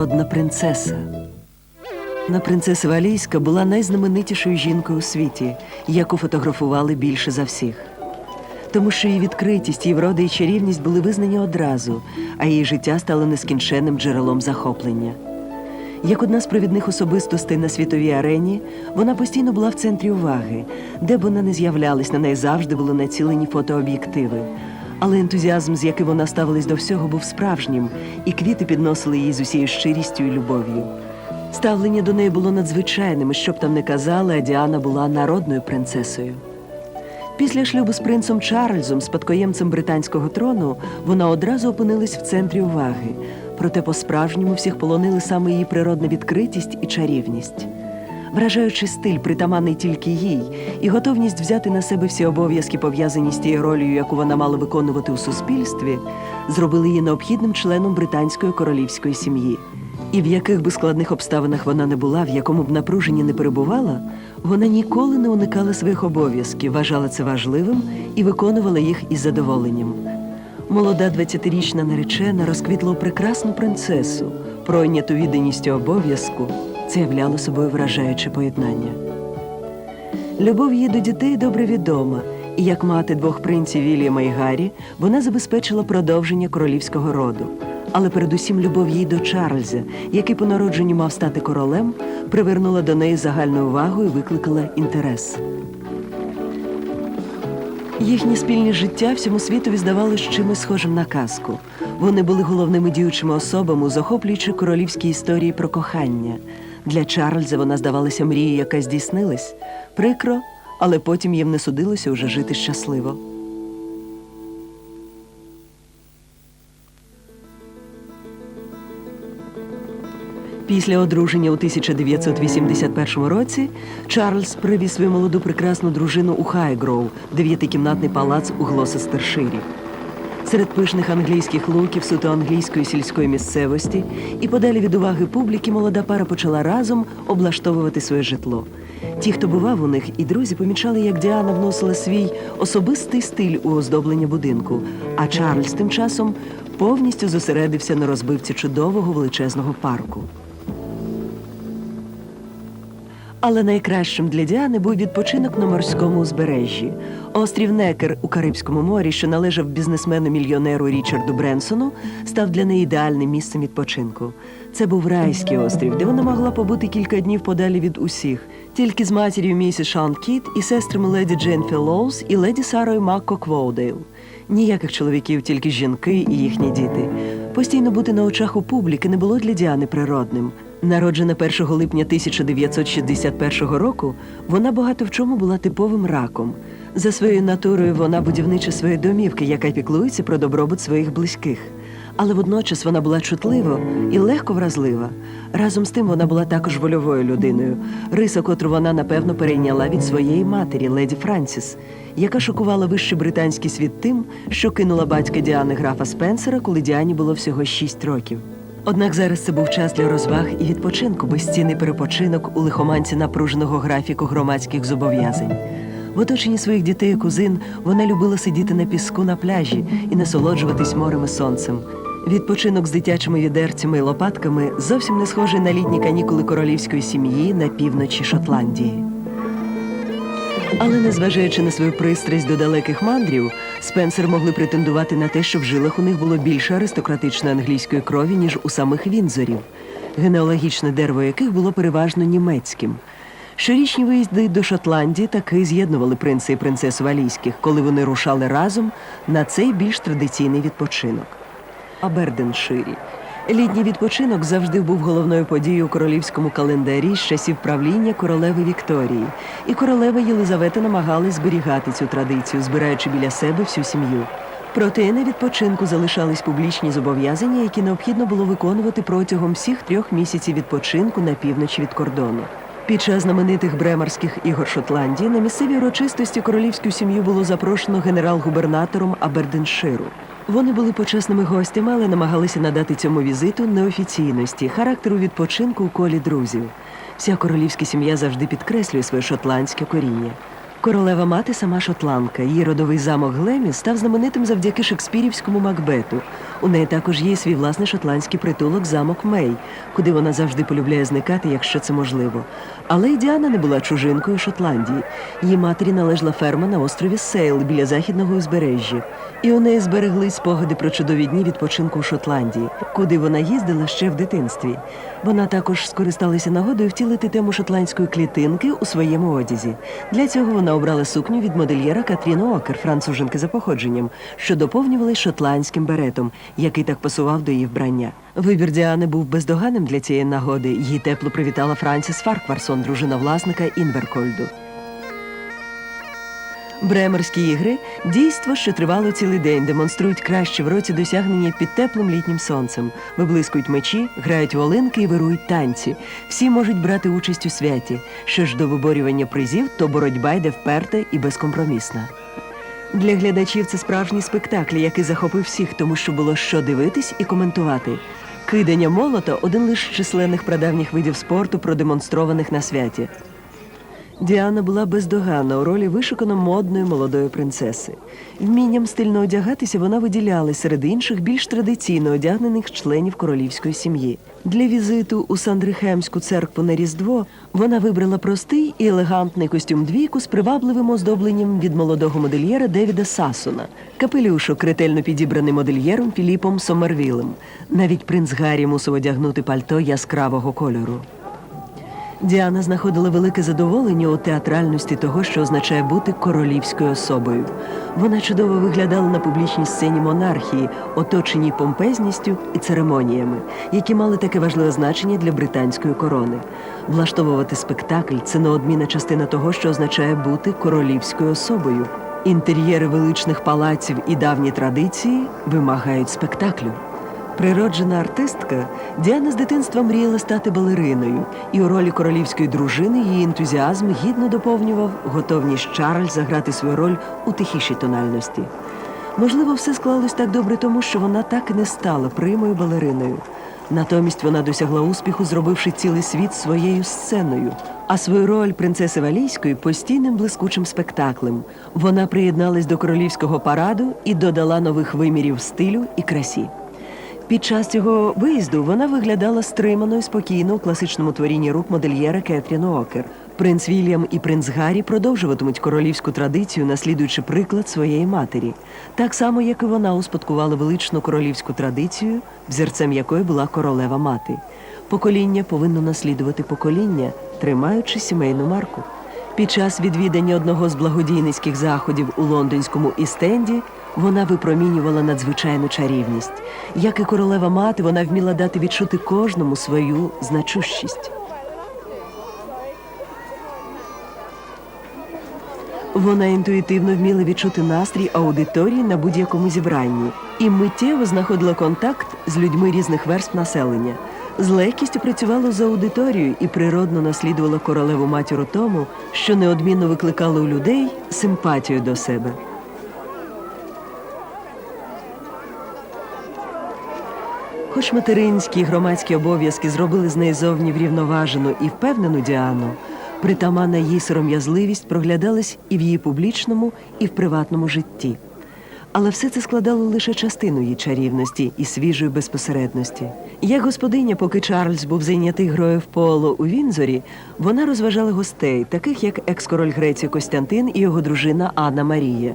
Одна принцеса. На принцеса Валійська була найзнаменитішою жінкою у світі, яку фотографували більше за всіх. Тому що її відкритість, її врода і чарівність були визнані одразу, а її життя стало нескінченним джерелом захоплення. Як одна з провідних особистостей на світовій арені, вона постійно була в центрі уваги, де б вона не з'являлась, на неї завжди були націлені фотооб'єктиви. Але ентузіазм, з яким вона ставилась до всього, був справжнім, і квіти підносили її з усією щирістю і любов'ю. Ставлення до неї було надзвичайним, і що б там не казали, а Діана була народною принцесою. Після шлюбу з принцем Чарльзом, спадкоємцем британського трону, вона одразу опинилась в центрі уваги. Проте по-справжньому всіх полонили саме її природна відкритість і чарівність. Вражаючий стиль, притаманний тільки їй, і готовність взяти на себе всі обов'язки, пов'язані з тією ролью, яку вона мала виконувати у суспільстві, зробили її необхідним членом британської королівської сім'ї. І в яких би складних обставинах вона не була, в якому б напруженні не перебувала, вона ніколи не уникала своїх обов'язків, вважала це важливим і виконувала їх із задоволенням. Молода 20-річна наречена розквітла прекрасну принцесу, пройняту відданістю обов'язку, це являло собою вражаюче поєднання. Любов її до дітей добре відома, і як мати двох принців Вільяма і Гаррі, вона забезпечила продовження королівського роду. Але передусім любов їй до Чарльза, який по народженню мав стати королем, привернула до неї загальну увагу і викликала інтерес. Їхнє спільне життя всьому світові здавалось чимось схожим на казку. Вони були головними діючими особами, захоплюючи королівські історії про кохання. Для Чарльза вона здавалася мрією, яка здійснилась. Прикро, але потім їм не судилося уже жити щасливо. Після одруження у 1981 році Чарльз привіз свою молоду прекрасну дружину у Хайгроу, дев'ятикімнатний палац у Глосестерширі. Серед пишних англійських луків, суто англійської сільської місцевості і подалі від уваги публіки молода пара почала разом облаштовувати своє житло. Ті, хто бував у них, і друзі помічали, як Діана вносила свій особистий стиль у оздоблення будинку, а Чарльз тим часом повністю зосередився на розбивці чудового величезного парку. Але найкращим для Діани був відпочинок на морському узбережжі. Острів Некер у Карибському морі, що належав бізнесмену-мільйонеру Річарду Бренсону, став для неї ідеальним місцем відпочинку. Це був райський острів, де вона могла побути кілька днів подалі від усіх, тільки з матір'ю місіс Шан Кіт і сестрами леді Джейн Феллоус і леді Сарою Макко Квоудейл. Ніяких чоловіків, тільки жінки і їхні діти. Постійно бути на очах у публіки не було для Діани природним. Народжена 1 липня 1961 року, вона багато в чому була типовим раком. За своєю натурою вона будівнича своєї домівки, яка піклується про добробут своїх близьких. Але водночас вона була чутлива і легко вразлива. Разом з тим вона була також вольовою людиною, риса, котру вона напевно перейняла від своєї матері, леді Франсіс, яка шокувала вищий британський світ тим, що кинула батька Діани графа Спенсера, коли Діані було всього 6 років. Однак зараз це був час для розваг і відпочинку, безцінний перепочинок у лихоманці напруженого графіку громадських зобов'язань. В оточенні своїх дітей і кузин вона любила сидіти на піску на пляжі і насолоджуватись морем і сонцем. Відпочинок з дитячими відерцями і лопатками зовсім не схожий на літні канікули королівської сім'ї на півночі Шотландії. Але незважаючи на свою пристрасть до далеких мандрів, Спенсер могли претендувати на те, що в жилах у них було більше аристократичної англійської крові, ніж у самих Вінзорів, генеалогічне дерево яких було переважно німецьким. Щорічні виїзди до Шотландії таки з'єднували принца і принцесу Валійських, коли вони рушали разом на цей більш традиційний відпочинок. Аберденширі. Літній відпочинок завжди був головною подією у королівському календарі з часів правління королеви Вікторії, і королева Єлизавета намагалась зберігати цю традицію, збираючи біля себе всю сім'ю. Проте на відпочинку залишались публічні зобов'язання, які необхідно було виконувати протягом всіх трьох місяців відпочинку на півночі від кордону. Під час знаменитих бремарських ігор Шотландії на місцевій урочистості королівську сім'ю було запрошено генерал-губернатором Аберденширу. Вони були почесними гостями, але намагалися надати цьому візиту неофіційності, характеру відпочинку у колі друзів. Вся королівська сім'я завжди підкреслює своє шотландське коріння. Королева мати сама шотландка. Її родовий замок Глемі став знаменитим завдяки шекспірівському Макбету. У неї також є свій власний шотландський притулок замок Мей, куди вона завжди полюбляє зникати, якщо це можливо. Але й Діана не була чужинкою Шотландії. Її матері належала ферма на острові Сейл біля західного узбережжя. І у неї збереглись спогади про чудові дні відпочинку у Шотландії, куди вона їздила ще в дитинстві. Вона також скористалася нагодою втілити тему шотландської клітинки у своєму одязі. Для цього вона обрала сукню від модельєра Катрін Окер, француженки за походженням, що доповнювали шотландським беретом, який так пасував до її вбрання. Вибір Діани був бездоганним для цієї нагоди. Її тепло привітала Франсіс Фаркварсон, дружина власника Інверкольду. Бремерські ігри дійство, що тривало цілий день, демонструють краще в році досягнення під теплим літнім сонцем. Виблискують мечі, грають волинки і вирують танці. Всі можуть брати участь у святі. Що ж до виборювання призів, то боротьба йде вперта і безкомпромісна. Для глядачів це справжній спектакль, який захопив всіх, тому що було що дивитись і коментувати. Кидання молота один лише численних прадавніх видів спорту, продемонстрованих на святі. Діана була бездоганна у ролі вишукано модної молодої принцеси. Вмінням стильно одягатися вона виділялась серед інших більш традиційно одягнених членів королівської сім'ї. Для візиту у Сандрихемську церкву на Різдво вона вибрала простий і елегантний костюм двійку з привабливим оздобленням від молодого модельєра Девіда Сасона. Капелюшок ретельно підібраний модельєром Філіпом Сомервілем. Навіть принц Гаррі мусив одягнути пальто яскравого кольору. Діана знаходила велике задоволення у театральності того, що означає бути королівською особою. Вона чудово виглядала на публічній сцені монархії, оточеній помпезністю і церемоніями, які мали таке важливе значення для британської корони. Влаштовувати спектакль це неодмінна частина того, що означає бути королівською особою. Інтер'єри величних палаців і давні традиції вимагають спектаклю. Природжена артистка, Діана з дитинства мріяла стати балериною, і у ролі королівської дружини її ентузіазм гідно доповнював готовність Чарльз заграти свою роль у тихішій тональності. Можливо, все склалось так добре, тому що вона так і не стала примою балериною. Натомість вона досягла успіху, зробивши цілий світ своєю сценою, а свою роль принцеси Валійської постійним блискучим спектаклем. Вона приєдналась до королівського параду і додала нових вимірів стилю і красі. Під час цього виїзду вона виглядала стримано і спокійно у класичному творінні рук модельєра Кетрін Окер. Принц Вільям і принц Гаррі продовжуватимуть королівську традицію, наслідуючи приклад своєї матері, так само, як і вона успадкувала величну королівську традицію, взірцем якої була королева мати. Покоління повинно наслідувати покоління, тримаючи сімейну марку. Під час відвідання одного з благодійницьких заходів у лондонському істенді вона випромінювала надзвичайну чарівність. Як і королева мати, вона вміла дати відчути кожному свою значущість. Вона інтуїтивно вміла відчути настрій аудиторії на будь-якому зібранні і миттєво знаходила контакт з людьми різних верств населення. З легкістю працювала з аудиторією і природно наслідувала королеву матір у тому, що неодмінно викликало у людей симпатію до себе. Хоч материнські і громадські обов'язки зробили з неї зовні врівноважену і впевнену Діану, притаманна її сором'язливість проглядалась і в її публічному, і в приватному житті. Але все це складало лише частину її чарівності і свіжої безпосередності. Як господиня, поки Чарльз був зайнятий грою в поло у Вінзорі, вона розважала гостей, таких як екс-король Греції Костянтин і його дружина Анна Марія,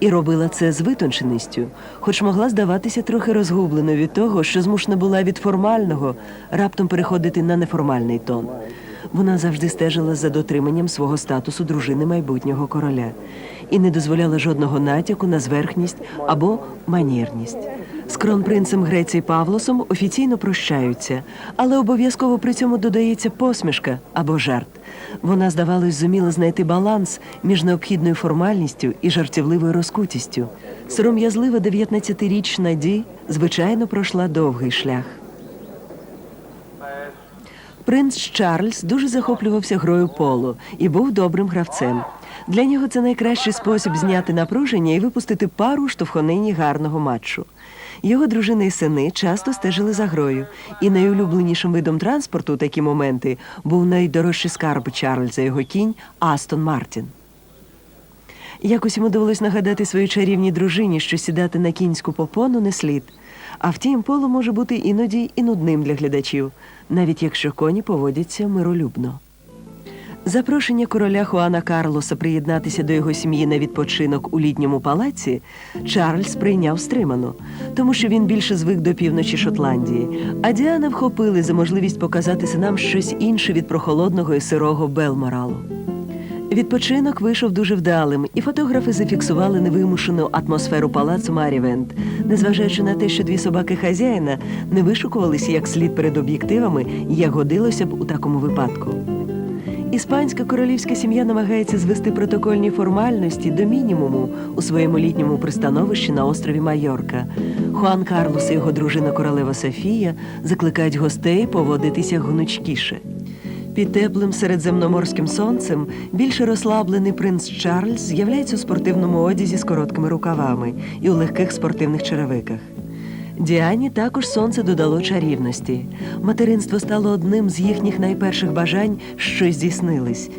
і робила це з витонченістю, хоч могла здаватися трохи розгубленою від того, що змушена була від формального раптом переходити на неформальний тон. Вона завжди стежила за дотриманням свого статусу дружини майбутнього короля і не дозволяла жодного натяку на зверхність або манірність. З кронпринцем Греції Павлосом офіційно прощаються, але обов'язково при цьому додається посмішка або жарт. Вона, здавалось, зуміла знайти баланс між необхідною формальністю і жартівливою розкутістю. Сором'язлива 19-річна Ді, звичайно, пройшла довгий шлях. Принц Чарльз дуже захоплювався грою поло і був добрим гравцем. Для нього це найкращий спосіб зняти напруження і випустити пару штовхонині гарного матчу. Його дружини і сини часто стежили за грою, і найулюбленішим видом транспорту у такі моменти був найдорожчий скарб Чарльза, його кінь Астон Мартін. Якось йому довелось нагадати своїй чарівній дружині, що сідати на кінську попону не слід. А втім, поло може бути іноді і нудним для глядачів, навіть якщо коні поводяться миролюбно. Запрошення короля Хуана Карлоса приєднатися до його сім'ї на відпочинок у літньому палаці Чарльз прийняв стримано, тому що він більше звик до півночі Шотландії, а Діана вхопили за можливість показати синам щось інше від прохолодного і сирого Белморалу. Відпочинок вийшов дуже вдалим, і фотографи зафіксували невимушену атмосферу палацу Марівент, незважаючи на те, що дві собаки хазяїна не вишукувалися як слід перед об'єктивами, як годилося б у такому випадку. Іспанська королівська сім'я намагається звести протокольні формальності до мінімуму у своєму літньому пристановищі на острові Майорка. Хуан Карлос і його дружина королева Софія закликають гостей поводитися гнучкіше. Під теплим середземноморським сонцем більше розслаблений принц Чарльз з'являється у спортивному одязі з короткими рукавами і у легких спортивних черевиках. Діані також сонце додало чарівності. Материнство стало одним з їхніх найперших бажань, що здійснились.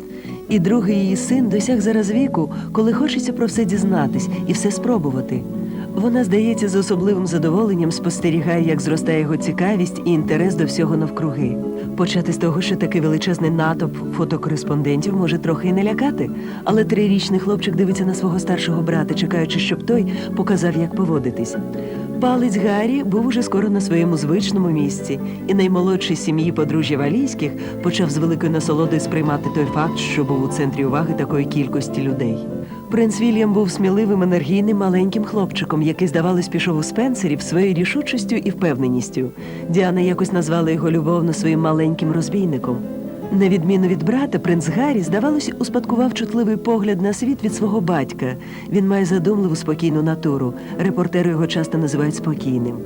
І другий її син досяг зараз віку, коли хочеться про все дізнатись і все спробувати. Вона, здається, з особливим задоволенням спостерігає, як зростає його цікавість і інтерес до всього навкруги. Почати з того, що такий величезний натовп фотокореспондентів може трохи і не лякати, але трирічний хлопчик дивиться на свого старшого брата, чекаючи, щоб той показав, як поводитись. Палець Гаррі був уже скоро на своєму звичному місці, і наймолодший сім'ї подружжя Валійських почав з великою насолодою сприймати той факт, що був у центрі уваги такої кількості людей. Принц Вільям був сміливим, енергійним маленьким хлопчиком, який, здавалось, пішов у спенсерів своєю рішучістю і впевненістю. Діана якось назвала його любовно своїм маленьким розбійником. На відміну від брата, принц Гаррі, здавалось, успадкував чутливий погляд на світ від свого батька. Він має задумливу спокійну натуру. Репортери його часто називають спокійним.